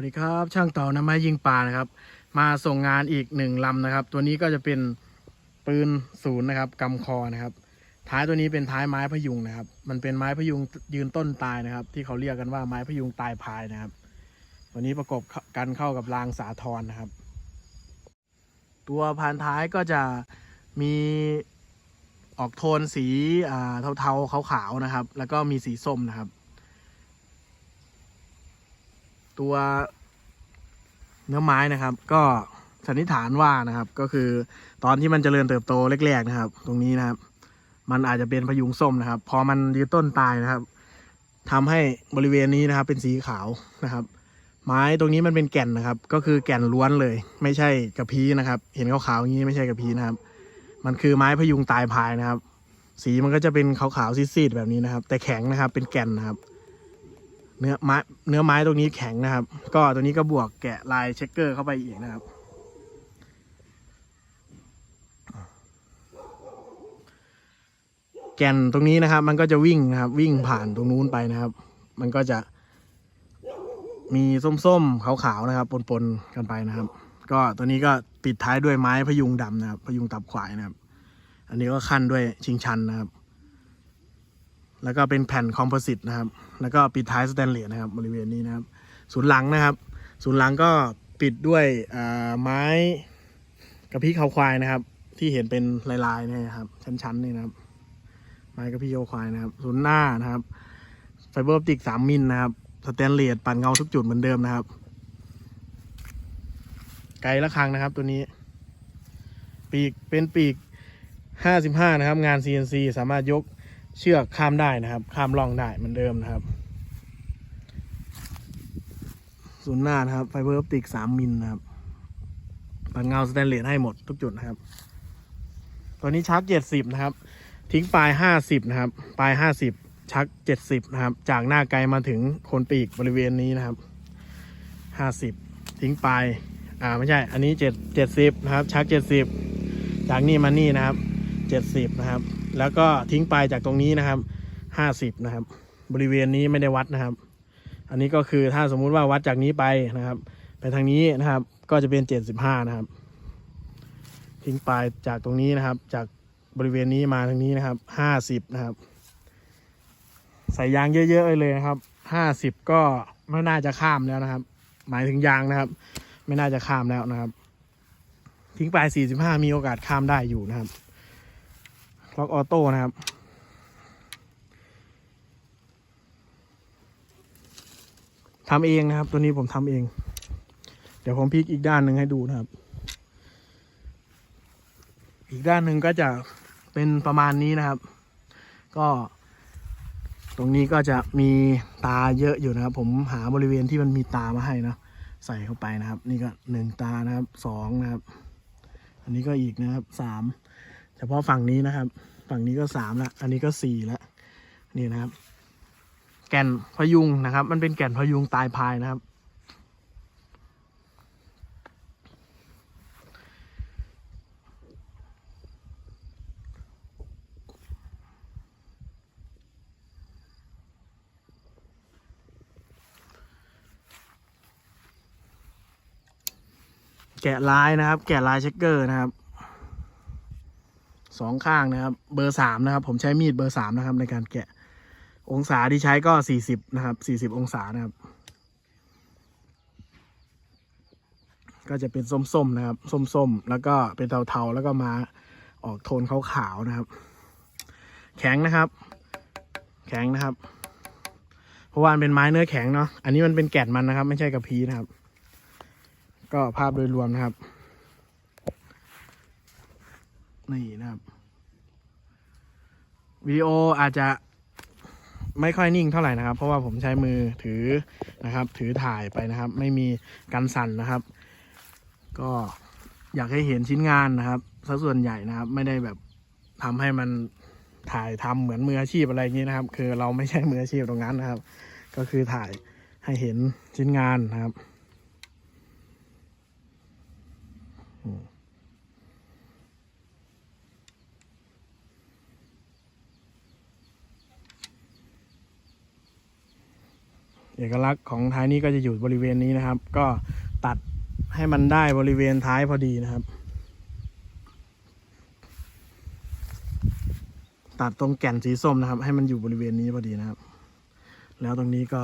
วัสดีครับ ช่างเต่าน้ำไม้ยิงปลานะครับ มาส่งงานอีกหนึ่งลำนะครับ ตัวนี้ก็จะเป็นปืนศูนย์นะครับกำคอนะครับ ท้ายตัวนี้เป็นท้ายไม้พยุงนะครับ มันเป็นไม้พยุงยืนต้นตายนะครับ ที่เขาเรียกกันว่าไม้พยุงตายพายนะครับ ตัวนี้ประกบกันเข้ากับรางสาทรนะครับ ตัวพานท้ายก็จะมีออกโทนสีเทาๆขาวๆนะครับ แล้วก็มีสีส้มนะครับ ตัวเนื้อไม้นะครับ ก็สันนิษฐานว่านะครับ ก็คือตอนที่มันเจริญเติบโตแรกๆนะครับ ตรงนี้นะครับ มันอาจจะเป็นพยุงส้มนะครับ พอมันยืนต้นตายนะครับทำให้บริเวณนี้นะครับ เป็นสีขาวนะครับ ไม้ตรงนี้มันเป็นแก่นนะครับ ก็คือแก่นล้วนเลย ไม่ใช่กระพี้นะครับ เห็นขาวๆอย่างนี้ไม่ใช่กระพี้นะครับ มันคือไม้พยุงตายพายนะครับ สีมันก็จะเป็นขาวๆซีดๆแบบนี้นะครับ แต่แข็งนะครับ เป็นแก่นนะครับ เนื้อไม้เนื้อไม้ตรงนี้แข็งนะครับ ก็ตัวนี้ก็บวกแกะลายเช็คเกอร์เข้าไปอีกนะครับ แกนตรงนี้นะครับ มันก็จะวิ่งนะครับ วิ่งผ่านตรงนู้นไปนะครับ มันก็จะมีส้มๆ ขาวๆนะครับปนๆกันไปนะครับ ก็ตัวนี้ก็ปิดท้ายด้วยไม้พยุงดำนะครับ พยุงตับขวายนะครับ อันนี้ก็ขั้นด้วยชิงชันนะครับ แล้วก็เป็นแผ่นคอมโพสิตนะครับ แล้วก็ปิดท้ายสแตนเลสนะครับ บริเวณนี้นะครับ ศูนย์หลังนะครับ ศูนย์หลังก็ปิดด้วยไม้กระพี้เขาควายนะครับ ที่เห็นเป็นลายๆนี่นะครับ ชั้นๆนี่นะครับ ไม้กระพี้เขาควายนะครับ ศูนย์หน้านะครับไฟเบอร์ออปติกสามมิลนะครับสแตนเลสปั่นเงาทุกจุดเหมือนเดิมนะครับ ไกลละครังนะครับตัวนี้ ปีกเป็นปีกห้าสิบห้านะครับ งาน CNC สามารถยก เชือกข้ามได้นะครับ ข้ามร่องได้เหมือนเดิมนะครับศูนย์หน้านะครับไฟเบอร์ออปติกสามมิลนะครับปัดเงาสแตนเลสให้หมดทุกจุดนะครับตัวนี้ชักเจ็ดสิบนะครับ ทิ้งปลายห้าสิบนะครับ ปลายห้าสิบชักเจ็ดสิบนะครับ จากหน้าไกลมาถึงโคนปีกบริเวณนี้นะครับห้าสิบทิ้งปลายอ่าไม่ใช่ อันนี้เจ็ดเจ็ดสิบนะครับ ชักเจ็ดสิบจากนี่มานี่นะครับเจ็ดสิบนะครับ แล้วก็ทิ้งไปจากตรงนี้นะครับห้าสิบนะครับ บริเวณนี้ไม่ได้วัดนะครับ อันนี้ก็คือถ้าสมมุติว่าวัดจากนี้ไปนะครับ ไปทางนี้นะครับ ก็จะเป็นเจ็ดสิบห้านะครับ ทิ้งปลายจากตรงนี้นะครับ จากบริเวณนี้มาทางนี้นะครับห้าสิบนะครับ ใส่ยางเยอะๆเลยนะครับห้าสิบก็ไม่น่าจะข้ามแล้วนะครับ หมายถึงยางนะครับ ไม่น่าจะข้ามแล้วนะครับ ทิ้งปลายสี่สิบห้ามีโอกาสข้ามได้อยู่นะครับ ล็อกออโต้นะครับ ทำเองนะครับ ตัวนี้ผมทำเอง เดี๋ยวผมพลิกอีกด้านหนึ่งให้ดูนะครับ อีกด้านหนึ่งก็จะเป็นประมาณนี้นะครับ ก็ ตรงนี้ก็จะมีตาเยอะอยู่นะครับ ผมหาบริเวณที่มันมีตามาให้นะใส่เข้าไปนะครับ นี่ก็หนึ่งตานะครับสองนะครับ อันนี้ก็อีกนะครับสาม เฉพาะฝั่งนี้นะครับ ฝั่งนี้ก็สามละอันนี้ก็สี่ละนี่นะครับ แก่นพยุงนะครับ มันเป็นแก่นพยุงตายพายนะครับ แกะลายนะครับ แกะลายเช็คเกอร์นะครับ สองข้างนะครับ เบอร์สามนะครับ ผมใช้มีดเบอร์สามนะครับ ในการแกะ องศาที่ใช้ก็สี่สิบนะครับสี่สิบองศานะครับ ก็จะเป็นส้มๆนะครับ ส้มๆแล้วก็เป็นเทาๆแล้วก็มาออกโทนขาวๆนะครับ แข็งนะครับ แข็งนะครับเพราะว่าเป็นไม้เนื้อแข็งเนาะอันนี้มันเป็นแก่นมันนะครับ ไม่ใช่กระพี้นะครับ ก็ภาพโดยรวมนะครับ นี่นะครับวิดีโออาจจะไม่ค่อยนิ่งเท่าไหร่นะครับ เพราะว่าผมใช้มือถือนะครับ ถือถ่ายไปนะครับ ไม่มีกันสั่นนะครับ ก็อยากให้เห็นชิ้นงานนะครับซะส่วนใหญ่นะครับ ไม่ได้แบบทำให้มันถ่ายทำเหมือนมืออาชีพอะไรอย่างนี้นะครับ คือเราไม่ใช่มืออาชีพตรงนั้นนะครับ ก็คือถ่ายให้เห็นชิ้นงานนะครับ เอกลักษณ์ของท้ายนี้ก็จะอยู่บริเวณนี้นะครับ ก็ตัดให้มันได้บริเวณท้ายพอดีนะครับ ตัดตรงแก่นสีส้มนะครับ ให้มันอยู่บริเวณนี้พอดีนะครับ แล้วตรงนี้ก็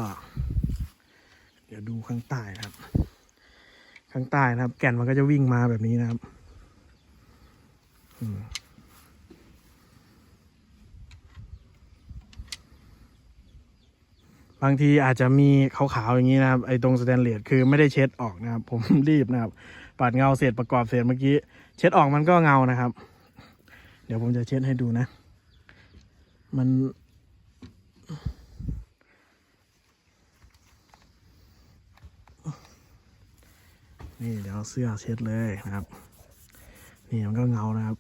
เดี๋ยวดูข้างใต้นะครับ ข้างใต้นะครับ แก่นมันก็จะวิ่งมาแบบนี้นะครับอืม บางทีอาจจะมีขาวๆอย่างนี้นะครับไอ้ตรงสแตนเลสคือไม่ได้เช็ดออกนะครับ ผมรีบนะครับปัดเงาเสร็จประกอบเสร็จเมื่อกี้ เช็ดออกมันก็เงานะครับ เดี๋ยวผมจะเช็ดให้ดูนะ มันนี่เดี๋ยวเสื้อเช็ดเลยนะครับ นี่มันก็เงานะครับ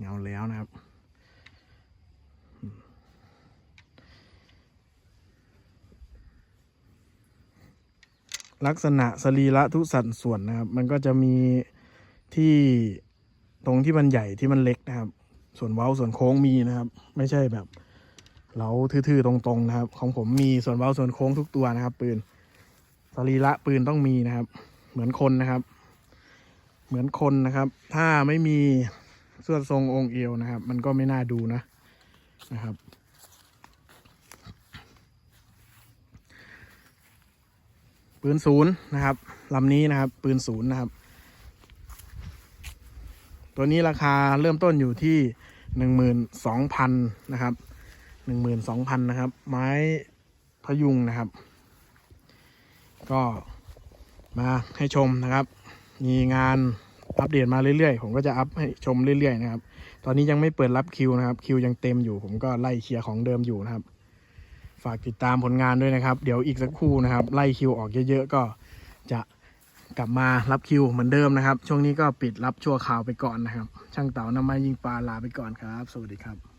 เงาแล้วนะครับ ลักษณะสรีระทุสัดส่วนนะครับ มันก็จะมีที่ตรงที่มันใหญ่ที่มันเล็กนะครับ ส่วนเว้าส่วนโค้งมีนะครับ ไม่ใช่แบบเหลาทื่อๆตรงๆนะครับ ของผมมีส่วนเว้าส่วนโค้งทุกตัวนะครับ ปืนสรีระปืนต้องมีนะครับ เหมือนคนนะครับ เหมือนคนนะครับ ถ้าไม่มีส่วนทรงองค์เอวนะครับ มันก็ไม่น่าดูนะนะครับ ปืนศูนย์นะครับลำนี้นะครับ ปืนศูนย์นะครับ ตัวนี้ราคาเริ่มต้นอยู่ที่หนึ่งหมื่นสองพันนะครับหนึ่งหมื่นสองพันนะครับ ไม้พยุงนะครับ ก็มาให้ชมนะครับ มีงานอัปเดตมาเรื่อยๆ ผมก็จะอัพให้ชมเรื่อยๆนะครับ ตอนนี้ยังไม่เปิดรับคิวนะครับ คิวยังเต็มอยู่ ผมก็ไล่เคลียร์ของเดิมอยู่นะครับ ฝากติดตามผลงานด้วยนะครับ เดี๋ยวอีกสักครู่นะครับ ไล่คิวออกเยอะๆ ก็จะกลับมารับคิวเหมือนเดิมนะครับ ช่วงนี้ก็ปิดรับชั่วคราวไปก่อนนะครับ ช่างเต่านำมายิงปลาลาไปก่อนครับ สวัสดีครับ